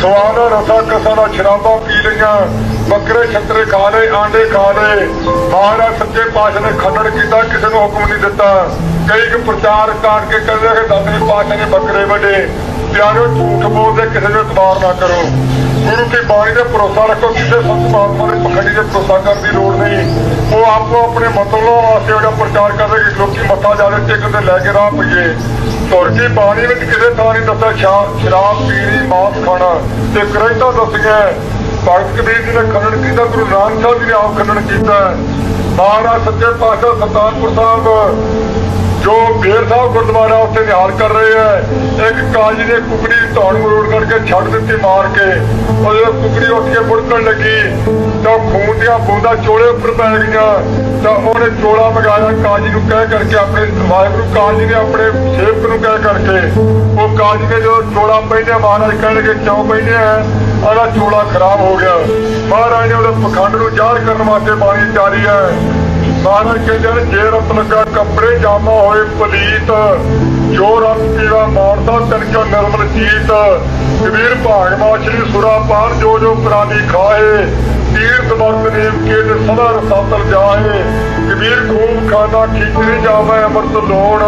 ਸਵਾਦ ਰਸਾ ਕਸਾ ਦਾ ਸ਼ਰਾਬਾਂ ਪੀ ਲਈਆਂ। ਬੱਕਰੇ ਛੱਤਰੇ ਖਾ ਲਏ, ਆਂਡੇ ਖਾ ਲਏ। ਮਹਾਰਾਜ ਸੱਚੇ ਪਾਤਸ਼ਾਹ ਨੇ ਖੰਡਨ ਕੀਤਾ, ਕਿਸੇ ਨੂੰ ਹੁਕਮ ਨਹੀਂ ਦਿੱਤਾ। ਕਈ ਕੁ ਪ੍ਰਚਾਰ ਕਰਕੇ ਕਹਿੰਦੇ ਕਿ ਦਸਵੇਂ ਪਾਤਸ਼ਾਹ ਨੇ ਬੱਕਰੇ ਵੱਡੇ ਪਿਆਰੋ ਝੂਠ ਬੋਲਦੇ ਕਿਸੇ ਨੂੰ ਇਤਬਾਰ ਨਾ ਕਰੋ। ਗੁਰੂ ਕੀ ਬਾਣੀ ਤੇ ਭਰੋਸਾ ਰੱਖੋ ਕਿਸੇ ਸੰਤ ਮਹਾਤਮਾ ਦੇ ਪਖੰਡੀ ਤੇ ਭਰੋਸਾ ਕਰਨ ਦੀ ਲੋੜ ਨਹੀਂ। ਉਹ ਆਪੋ ਆਪਣੇ ਮਤਲਬ ਵਾਸਤੇ ਉਹਦਾ ਪ੍ਰਚਾਰ ਕਰਦੇ ਕਿ ਲੋਕੀ ਮੱਥਾ ਜਾਦੇ ਟੇਕਣ ਤੇ ਲੈ ਕੇ ਰਾਹ ਪਈਏ। ਤੁਰ ਕੀ ਬਾਣੀ ਵਿੱਚ ਕਿਸੇ ਥਾਂ ਨਹੀਂ ਦੱਸਿਆ, ਸ਼ਰਾਬ ਪੀਣੀ ਮਾਸ ਖਾਣਾ। ਤੇ ਗ੍ਰੰਥਾਂ ਦੱਸੀਆਂ, ਭਗਤ ਕਬੀਰ ਜੀ ਨੇ ਖੰਡਨ ਕੀਤਾ, ਗੁਰੂ ਨਾਨਕ ਸਾਹਿਬ ਜੀ ਨੇ ਆਪ ਖੰਡਨ ਕੀਤਾ। ਮਹਾਰਾਜ ਸੱਚੇ ਪਾਤਸ਼ਾਹ ਸਤਾਨਪੁਰ ਸਾਹਿਬ, ਜੋ ਬੇਰ ਸਾਹਿਬ ਗੁਰਦੁਆਰਾ ਉੱਥੇ ਨਿਹਾਲ ਕਰ ਰਹੇ ਹੈ ਇੱਕ ਕਾਜੀ ਨੇ ਕੁਕੜੀ ਧੌਣ ਮਰੋੜ ਕਰਕੇ ਛੱਡ ਦਿੱਤੀ ਮਾਰ ਕੇ। ਉਹ ਜਦੋਂ ਕੁਕੜੀ ਉੱਠ ਕੇ ਬੁੜਕਣ ਲੱਗੀ, ਤਾਂ ਖੂਨ ਦੀਆਂ ਬੂੰਦਾਂ ਚੋਲੇ ਉੱਪਰ ਪੈ ਗਈਆਂ। ਤਾਂ ਉਹਨੇ ਚੋਲਾ ਮਗਾਇਆ ਕਾਜੀ ਨੂੰ ਕਹਿ ਕਰਕੇ ਆਪਣੇ ਵਾਹਿਗੁਰੂ ਕਾਜੀ ਨੇ ਆਪਣੇ ਸੇਵਕ ਨੂੰ ਕਹਿ ਕਰਕੇ। ਉਹ ਕਾਜੀ ਨੇ ਜਦੋਂ ਚੋਲਾ ਪਹਿਨੇ ਮਹਾਰਾਜ ਕਹਿਣ ਲੱਗੇ, ਕਿਉਂ ਪਹਿਨੇ ਹੈ ਉਹਦਾ ਚੋਲਾ ਖਰਾਬ ਹੋ ਗਿਆ। ਮਹਾਰਾਜ ਨੇ ਉਹਦੇ ਪਖੰਡ ਨੂੰ ਜ਼ਾਹਰ ਕਰਨ ਵਾਸਤੇ ਬਾਣੀ ਜਾਰੀ ਹੈ। ਮਹਾਰਾਜ ਕਹਿੰਦੇ ਨੇ ਜੇ ਰਤ ਲੱਗਾ ਕੱਪੜੇ ਜਾਮਾ ਹੋਏ ਪਲੀਤ ਜੋ ਰਤ ਪੀਵਾ ਮਾਨਸਾ ਤਨ ਕੋ ਨਿਰਮਲ ਜੀਤ ਕਬੀਰ ਭਾਗ ਮਾਛਰੀ ਸੁਰਾ ਜੋ ਜੋ ਪ੍ਰਾਨੀ ਖਾਏ ਤੀਰਥ ਵਰਤ ਨੇਮ ਕੇ ਤੇ ਸਦਾ ਰਸਾਤਲ ਜਾਏ ਕਬੀਰ ਖੂਬ ਖਾਨਾ ਖੀਚਰੀ ਜਾਵੇ ਅਮਰਤ ਲੋੜ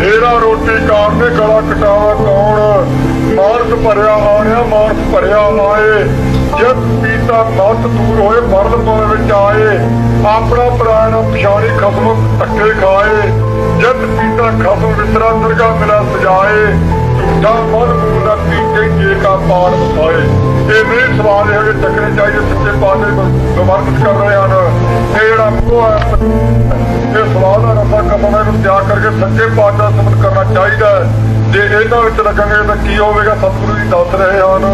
ਹੀਰਾ ਰੋਟੀ ਕਾਰਨੇ ਗਲਾ ਕਟਾਵਾ ਕੌਣ? ਮਾਨਸ ਭਰਿਆ ਆਣਿਆ ਮਾਨਸ ਭਰਿਆ ਆਏ। ਜਦ ਪੀਤਾ ਮਤ ਦੂਰ ਹੋਏ, ਮਰਨ ਪਾਵੇ ਵਿੱਚ ਆਏ। ਆਪਣਾ ਪ੍ਰਾਣ ਪਛਾਣੀ ਖਸਮ ਧੱਕੇ ਖਾਏ ਜਦ ਪੀਤਾ ਖਸਮ ਵਿਸਰਾ ਦਰਗਾ ਮਿਲਾ ਸਜਾਏ, ਝੂਠਾ ਮਨ ਮੂਲਾ ਪੀਤੇ ਜੇ ਕਾ ਪਾਰ ਵਸਾਏ। ਇਹ ਨਹੀਂ ਸਵਾਲ ਹੈ ਕਿ ਚੱਕਣੇ ਚਾਹੀਦੇ ਸੱਚੇ ਪਾਸੇ ਵਿਮਰਸ਼ ਕਰ ਰਹੇ ਹਨ। ਇਹ ਜਿਹੜਾ ਮੋਹ ਹੈ, ਇਹ ਸਵਾਲ ਦਾ ਰਸਾ ਕਪੜਾ ਨੂੰ ਤਿਆਗ ਕਰਕੇ ਸੱਚੇ ਪਾਤਸ਼ਾਹ ਸਮਝ ਕਰਨਾ ਚਾਹੀਦਾ ਹੈ। ਜੇ ਇਹਨਾਂ ਵਿੱਚ ਲੱਗਾਂਗੇ ਤਾਂ ਕੀ ਹੋਵੇਗਾ? ਸਤਿਗੁਰੂ ਜੀ ਦੱਸ ਰਹੇ ਹਨ।